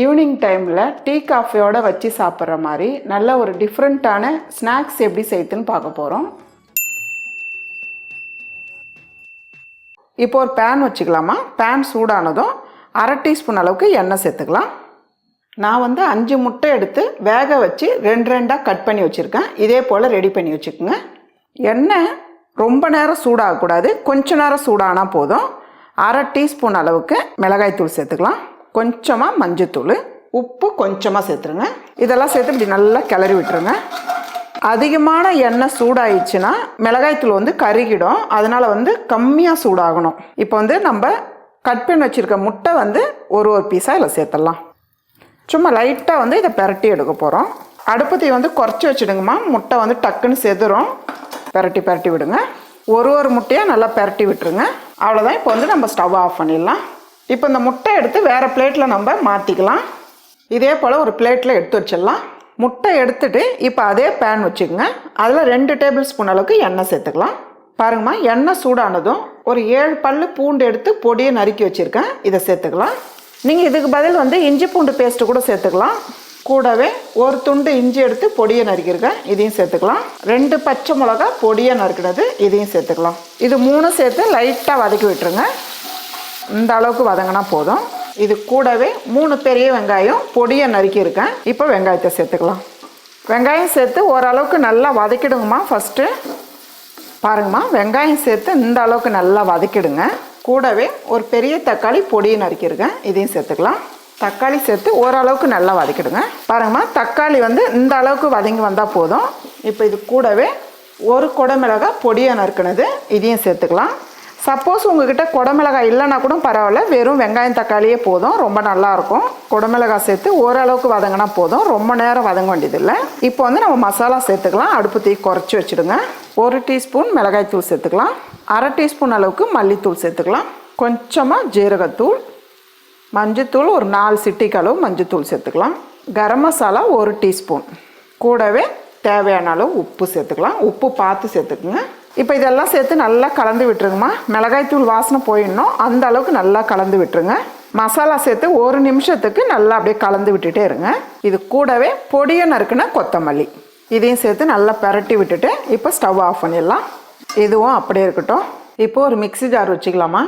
Evening டைமில் tea காஃபியோட வச்சு சாப்பிட்ற மாதிரி நல்ல ஒரு டிஃப்ரெண்ட்டான ஸ்நாக்ஸ் எப்படி செய்யுதுன்னு பார்க்க போகிறோம் இப்போ ஒரு பேன் வச்சுக்கலாமா? பேன் சூடானதும் அரை டீஸ்பூன் அளவுக்கு எண்ணெய் சேர்த்துக்கலாம். நான் வந்து அஞ்சு முட்டை எடுத்து வேக வச்சு ரெண்டு ரெண்டாக கட் பண்ணி வச்சுருக்கேன். இதே போல் ரெடி பண்ணி வச்சுக்கோங்க. எண்ணெய் ரொம்ப நேரம் சூடாகக்கூடாது. கொஞ்ச நேரம் சூடானால் போதும். அரை டீஸ்பூன் அளவுக்கு மிளகாய்த்தூள் சேர்த்துக்கலாம். கொஞ்சமாக மஞ்சத்தூள் உப்பு கொஞ்சமாக சேர்த்துருங்க. இதெல்லாம் சேர்த்து இப்படி நல்லா கிளறி விட்டுருங்க. அதிகமான எண்ணெய் சூடாயிடுச்சுன்னா மிளகாய்த்தூள் வந்து கருகிடும். அதனால் வந்து கம்மியாக சூடாகணும். இப்போ வந்து நம்ம கட் பண்ணி வச்சுருக்க முட்டை வந்து ஒரு ஒரு பீஸாக இதில் சேர்த்துடலாம். சும்மா லைட்டாக வந்து இதை பெரட்டி எடுக்க போகிறோம் அடுப்பு தீ வந்து குறைச்சி வச்சுடுங்கம்மா. முட்டை வந்து டக்குன்னு செதுரும் பெரட்டி பெரட்டி விடுங்க. ஒரு ஒரு முட்டையாக நல்லா பெரட்டி விட்டுருங்க. அவ்வளோதான் இப்போ வந்து நம்ம ஸ்டவ் ஆஃப் பண்ணிடலாம். இப்போ இந்த முட்டை எடுத்து வேறு பிளேட்டில் நம்ம மாற்றிக்கலாம் இதே போல் ஒரு பிளேட்டில் எடுத்து வச்சிடலாம். முட்டை எடுத்துட்டு இப்போ அதே பேன் வச்சுக்கோங்க. அதில் ரெண்டு டேபிள் ஸ்பூன் அளவுக்கு எண்ணெய் சேர்த்துக்கலாம். பாருங்கம்மா எண்ணெய் சூடானதும் ஒரு ஏழு பல்லு பூண்டு எடுத்து பொடியை நறுக்கி வச்சுருக்கேன். இதை சேர்த்துக்கலாம். நீங்கள் இதுக்கு பதில் வந்து இஞ்சி பூண்டு பேஸ்ட்டு கூட சேர்த்துக்கலாம். கூடவே ஒரு துண்டு இஞ்சி எடுத்து பொடியை நறுக்கியிருக்கேன். இதையும் சேர்த்துக்கலாம். ரெண்டு பச்சை மிளகா பொடியை நறுக்கினது இதையும் சேர்த்துக்கலாம். இது மூணும் சேர்த்து லைட்டாக வதக்கி விட்டுருங்க. இந்த அளவுக்கு வதங்கினா போதும். இது கூடவே மூணு பெரிய வெங்காயம் பொடியை நறுக்கியிருக்கேன் இப்போ வெங்காயத்தை சேர்த்துக்கலாம். வெங்காயம் சேர்த்து ஓரளவுக்கு நல்லா வதக்கிடுங்கம்மா. ஃபஸ்ட்டு பாருங்கம்மா வெங்காயம் சேர்த்து இந்த அளவுக்கு நல்லா வதக்கிடுங்க. கூடவே ஒரு பெரிய தக்காளி பொடியை நறுக்கியிருக்கேன் இதையும் சேர்த்துக்கலாம். தக்காளி சேர்த்து ஓரளவுக்கு நல்லா வதக்கிடுங்க. பாருங்கம்மா தக்காளி வந்து இந்த அளவுக்கு வதங்கி வந்தால் போதும். இப்போ இது கூடவே ஒரு குடமிளகாய் பொடியை நறுக்கினது. இதையும் சேர்த்துக்கலாம். சப்போஸ் உங்ககிட்ட குடமிளகாய் இல்லைன்னா கூட பரவாயில்ல. வெறும் வெங்காயம் தக்காளியே போதும். ரொம்ப நல்லாயிருக்கும். குடமிளகாய் சேர்த்து ஓரளவுக்கு வதங்கினா போதும். ரொம்ப நேரம் வதங்க வேண்டியதில்லை. இப்போ வந்து நம்ம மசாலா சேர்த்துக்கலாம். அடுப்பு தீ குறைச்சி வச்சுடுங்க. ஒரு டீஸ்பூன் மிளகாய்த்தூள் சேர்த்துக்கலாம். அரை டீஸ்பூன் அளவுக்கு மல்லித்தூள் சேர்த்துக்கலாம். கொஞ்சமாக ஜீரகத்தூள் மஞ்சத்தூள் ஒரு நாலு சிட்டிக்கு அளவு மஞ்சத்தூள் சேர்த்துக்கலாம். கரம் மசாலா ஒரு டீஸ்பூன். கூடவே தேவையான அளவு உப்பு சேர்த்துக்கலாம். உப்பு பார்த்து சேர்த்துக்குங்க. இப்போ இதெல்லாம் சேர்த்து நல்லா கலந்து விட்டுருங்கம்மா. மிளகாய்த்தூள் வாசனை போயிடணும். அந்த அளவுக்கு நல்லா கலந்து விட்டுருங்க. மசாலா சேர்த்து ஒரு நிமிஷத்துக்கு நல்லா அப்படியே கலந்து விட்டுட்டே இருங்க. இது கூடவே பொடியை நறுக்குன கொத்தமல்லி. இதையும் சேர்த்து நல்லா பரட்டி விட்டுட்டு இப்போ ஸ்டவ் ஆஃப் பண்ணிடலாம். இதுவும் அப்படியே இருக்கட்டும். இப்போ ஒரு மிக்ஸி ஜார் வச்சுக்கலாமா?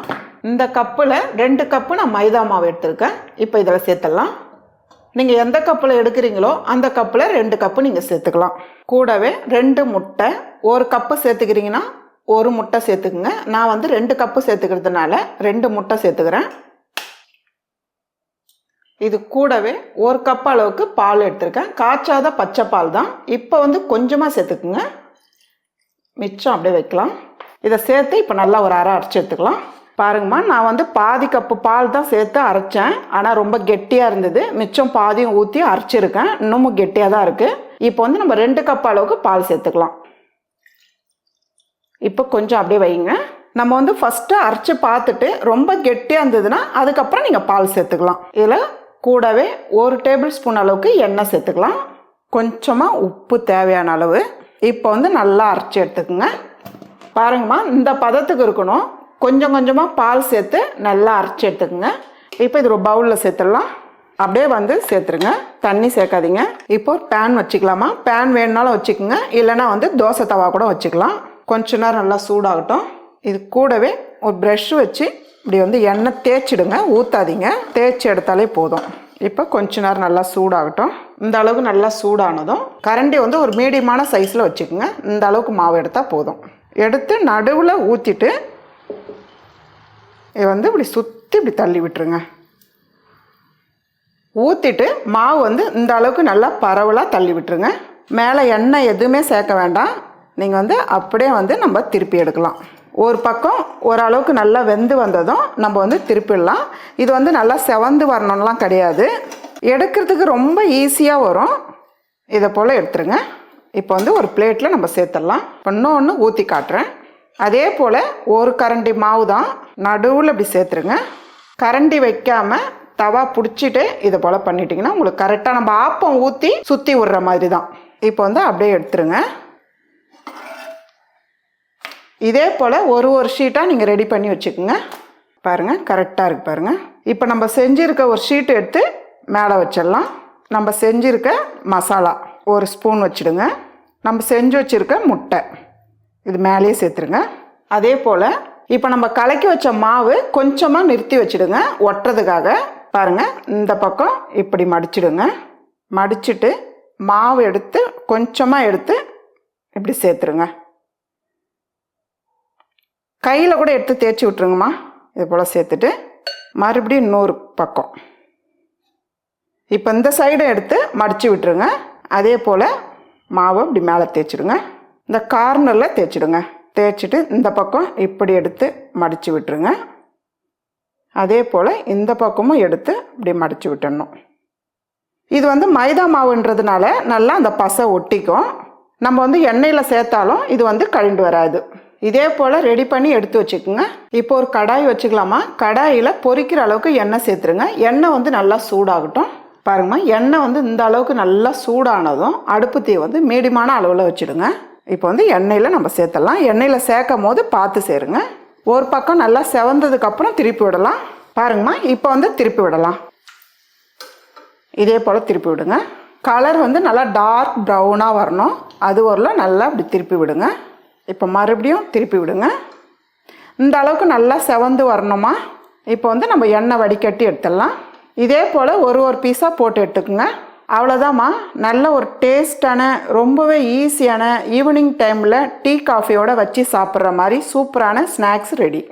இந்த கப்பில் ரெண்டு கப்பு நான் மைதா மாவு எடுத்திருக்கேன். இப்போ இதில் சேர்த்துடலாம். நீங்கள் எந்த கப்பில் எடுக்கிறீங்களோ அந்த கப்பில் ரெண்டு கப்பு நீங்கள் சேர்த்துக்கலாம். கூடவே ரெண்டு முட்டை ஒரு கப்பு சேர்த்துக்கிறீங்கன்னா ஒரு முட்டை சேர்த்துக்குங்க. நான் வந்து ரெண்டு கப்பு சேர்த்துக்கிறதுனால ரெண்டு முட்டை சேர்த்துக்கிறேன். இது கூடவே ஒரு கப் அளவுக்கு பால் எடுத்திருக்கேன். காய்ச்சாத பச்சை பால் தான். இப்போ வந்து கொஞ்சமாக சேர்த்துக்குங்க. மிச்சம் அப்படியே வைக்கலாம். இதை சேர்த்து இப்போ நல்லா ஒரு அரை அரைச்சி எடுத்துக்கலாம். பாருங்கம்மா நான் வந்து பாதி கப்பு பால் தான் சேர்த்து அரைச்சேன். ஆனால் ரொம்ப கெட்டியாக இருந்தது. மிச்சம் பாதியும் ஊற்றி அரைச்சிருக்கேன். இன்னமும் கெட்டியாக தான் இருக்குது இப்போ வந்து நம்ம ரெண்டு கப் அளவுக்கு பால் சேர்த்துக்கலாம். இப்போ கொஞ்சம் அப்படியே வைங்க. நம்ம வந்து ஃபஸ்ட்டு அரைச்சி பார்த்துட்டு ரொம்ப கெட்டியாக இருந்ததுன்னா அதுக்கப்புறம் நீங்கள் பால் சேர்த்துக்கலாம். இதில் கூடவே ஒரு டேபிள் ஸ்பூன் அளவுக்கு எண்ணெய் சேர்த்துக்கலாம். கொஞ்சமாக உப்பு தேவையான அளவு. இப்போ வந்து நல்லா அரைச்சி எடுத்துக்கோங்க. பாருங்கம்மா இந்த பதத்துக்கு இருக்கணும். கொஞ்சம் கொஞ்சமாக பால் சேர்த்து நல்லா அரைச்சி எடுத்துக்கோங்க. இப்போ இது ஒரு பவுலில் சேர்த்துடலாம். அப்படியே வந்து சேர்த்துருங்க. தண்ணி சேர்க்காதீங்க. இப்போ பேன் வச்சுக்கலாமா? பேன் வேணுனாலும் வச்சுக்கோங்க. இல்லைனா வந்து தோசை தவா கூட வச்சுக்கலாம். கொஞ்ச நேரம் நல்லா சூடாகட்டும். இது கூடவே ஒரு ப்ரெஷ் வச்சு இப்படி வந்து எண்ணெய் தேய்ச்சிடுங்க. ஊற்றாதீங்க தேய்ச்சி எடுத்தாலே போதும். இப்போ கொஞ்ச நேரம் நல்லா சூடாகட்டும். இந்த அளவுக்கு நல்லா சூடானதும் கரண்டி வந்து ஒரு மீடியமான சைஸில் வச்சுக்கோங்க. இந்த அளவுக்கு மாவு எடுத்தால் போதும். எடுத்து நடுவில் ஊற்றிட்டு இதை வந்து இப்படி சுற்றி இப்படி தள்ளி விட்டுருங்க. ஊற்றிட்டு மாவு வந்து இந்த அளவுக்கு நல்லா பரவலாக தள்ளி விட்டுருங்க. மேலே எண்ணெய் எதுவுமே சேர்க்க வேண்டாம். நீங்கள் வந்து அப்படியே வந்து நம்ம திருப்பி எடுக்கலாம். ஒரு பக்கம் ஓரளவுக்கு நல்லா வெந்து வந்ததும் நம்ம வந்து திருப்பிடலாம். இது வந்து நல்லா செவந்து வரணும்லாம் கிடையாது. எடுக்கிறதுக்கு ரொம்ப ஈஸியாக வரும். இதை போல் எடுத்துருங்க. இப்போ வந்து ஒரு பிளேட்டில் நம்ம சேர்த்துடலாம். இன்னொன்று ஊற்றி காட்டுறேன். அதே போல் ஒரு கரண்டி மாவு தான் நடுவில் இப்படி சேர்த்துருங்க. கரண்டி வைக்காமல் தவா பிடிச்சிட்டு இதை போல் பண்ணிட்டீங்கன்னா உங்களுக்கு கரெக்டாக நம்ம ஆப்பம் ஊற்றி சுற்றி விடுற மாதிரி தான் இப்போ வந்து அப்படியே எடுத்துருங்க. இதே போல் ஒரு ஒரு ஷீட்டாக நீங்கள் ரெடி பண்ணி வச்சுக்கோங்க. பாருங்கள் கரெக்டாக இருக்குது பாருங்கள் இப்போ நம்ம செஞ்சுருக்க ஒரு ஷீட் எடுத்து மேலே வச்சிடலாம். நம்ம செஞ்சுருக்க மசாலா ஒரு ஸ்பூன் வச்சுடுங்க. நம்ம செஞ்சு வச்சுருக்க முட்டை. இது மேலேயே சேர்த்துருங்க. அதே போல் இப்போ நம்ம கலக்கி வச்ச மாவு கொஞ்சமாக நிறுத்தி வச்சுடுங்க. ஒட்டுறதுக்காக. பாருங்கள் இந்த பக்கம் இப்படி மடிச்சிடுங்க. மடிச்சிட்டு மாவு எடுத்து கொஞ்சமாக எடுத்து இப்படி சேர்த்துருங்க. கையில் கூட எடுத்து தேய்ச்சி விட்ருங்கம்மா இது போல் சேர்த்துட்டு மறுபடியும் இன்னொரு பக்கம். இப்போ இந்த சைடும் எடுத்து மடித்து விட்டுருங்க. அதே போல் மாவை இப்படி மேலே தேய்ச்சிடுங்க. இந்த கார்னரில் தேய்ச்சிடுங்க. தேய்ச்சிட்டு இந்த பக்கம் இப்படி எடுத்து மடித்து விட்டுருங்க. அதே போல் இந்த பக்கமும் எடுத்து இப்படி மடித்து விட்டுடணும் இது வந்து மைதா மாவுன்றதுனால நல்லா அந்த பசை ஒட்டிக்கும். நம்ம வந்து எண்ணெயில் சேர்த்தாலும் இது வந்து கழிண்டு வராது. இதே போல் ரெடி பண்ணி எடுத்து வச்சுக்கோங்க. இப்போ ஒரு கடாய் வச்சுக்கலாமா? கடாயில் பொரிக்கிற அளவுக்கு எண்ணெய் சேர்த்துருங்க. எண்ணெய் வந்து நல்லா சூடாகட்டும். பாருங்கம்மா எண்ணெய் வந்து இந்த அளவுக்கு நல்லா சூடானதும் அடுப்பு தீ வந்து மீடியமான அளவில் வச்சுடுங்க. இப்போ வந்து எண்ணெயில் நம்ம சேர்த்துடலாம் எண்ணெயில் சேர்க்கும் போது பார்த்து சேருங்க. ஒரு பக்கம் நல்லா செவந்ததுக்கப்புறம் திருப்பி விடலாம். பாருங்கம்மா இப்போ வந்து திருப்பி விடலாம். இதே போல் திருப்பி விடுங்க. கலர் வந்து நல்லா டார்க் ப்ரௌனாக வரணும். அது வரலாம் நல்லா அப்படி திருப்பி விடுங்க. இப்போ மறுபடியும் திருப்பி விடுங்க. இந்த அளவுக்கு நல்லா செவந்து வரணுமா? இப்போ வந்து நம்ம எண்ணெய் வடிகட்டி எடுத்துடலாம். இதே போல் ஒரு ஒரு பீஸாக போட்டு எடுத்துக்கோங்க. அவ்வளோதாம்மா நல்ல ஒரு டேஸ்டான ரொம்பவே ஈஸியான ஈவினிங் டைமில் டீ காஃபியோட வச்சு சாப்பிட்ற மாதிரி சூப்பரான ஸ்நாக்ஸ் ரெடி.